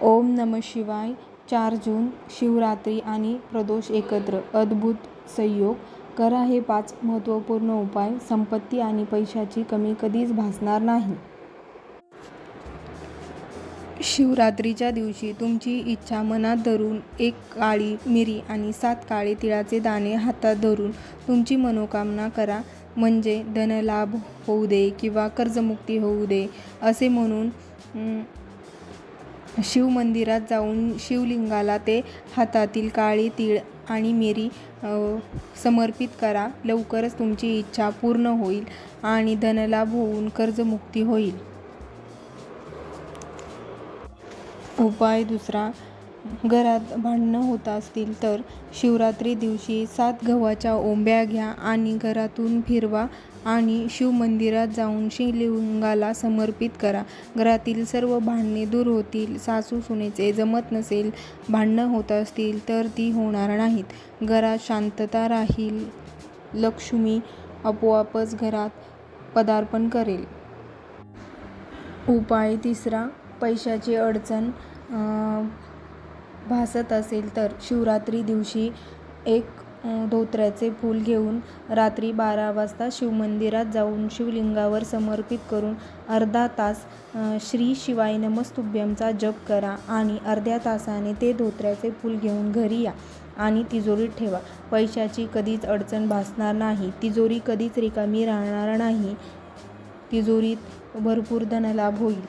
ओम नम शिवाय. चार जून शिवरात्री आणि प्रदोष एकत्र. अद्भुत संयोग. करा हे पाच महत्त्वपूर्ण उपाय. संपत्ती आणि पैशाची कमी कधीच भासणार नाही. शिवरात्रीच्या दिवशी तुमची इच्छा मनात धरून एक काळी मिरी आणि सात काळे तिळाचे दाणे हातात धरून तुमची मनोकामना करा. म्हणजे धनलाभ होऊ दे किंवा कर्जमुक्ती होऊ दे असे म्हणून शिवमंदिरात जाऊन शिवलिंगाला ते हातातील काळी तीळ आणि मिरी समर्पित करा. लवकरच तुमची इच्छा पूर्ण होईल आणि धनलाभ होऊन कर्जमुक्ती होईल. उपाय दुसरा घरात भांडणं होत असतील तर शिवरात्री दिवशी सात गव्हाच्या ओंब्या घ्या आणि घरातून फिरवा आणि शिवमंदिरात जाऊन शिवलिंगाला समर्पित करा. घरातील सर्व भांडणे दूर होतील. सासू सुनेचे जमत नसेल भांडणं होत असतील तर ती होणार नाहीत. घरात शांतता राहील. लक्ष्मी आपोआपच घरात पदार्पण करेल. उपाय तिसरा पैशाची अडचण भासत असेल तर शिवरात्री दिवशी एक धोत्र्याचे फूल घेऊन रात्री बारा वाजता शिवमंदिरात जाऊन शिवलिंगावर समर्पित करून अर्धा तास श्री शिवाय नमस्तुभ्यमचा जप करा आणि अर्ध्या तासाने ते धोत्र्याचे फूल घेऊन घरी या आणि तिजोरीत ठेवा. पैशाची कधीच अडचण भासणार नाही. तिजोरी कधीच रिकामी राहणार नाही. तिजोरीत भरपूर धनलाभ होईल.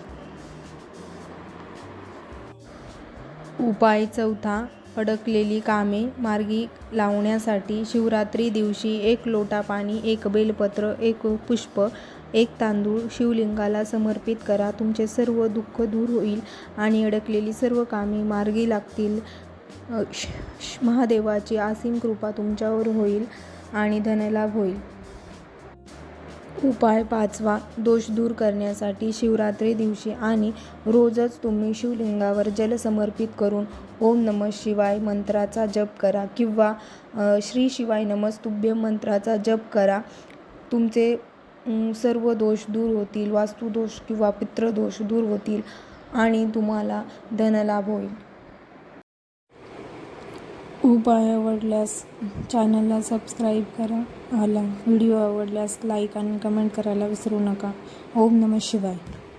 उपाय चौथा अडकलेली कामे मार्गी लावण्यासाठी शिवरात्री दिवशी एक लोटा पाणी एक बेलपत्र एक पुष्प एक तांदूळ शिवलिंगाला समर्पित करा. तुमचे सर्व दुःख दूर होईल आणि अडकलेली सर्व कामे मार्गी लागतील. महादेवाची असीम कृपा तुमच्यावर होईल आणि धनलाभ होईल. उपाय पाचवा दोष दूर करण्यासाठी शिवरात्री दिवशी आणि रोजच तुम्ही शिवलिंगावर जल समर्पित करून ओम नम शिवाय मंत्राचा जप करा किंवा श्री शिवाय नमस्तुभ्य मंत्राचा जप करा. तुमचे सर्व दोष दूर होतील वास्तुदोष किंवा पित्रदोष दूर होतील आणि तुम्हाला धनलाभ होईल. उपाय आवडल्यास चॅनलला सबस्क्राईब करा. आला. व्हिडिओ आवडल्यास लाईक आणि कमेंट करायला विसरू नका. ओम नम शिवाय.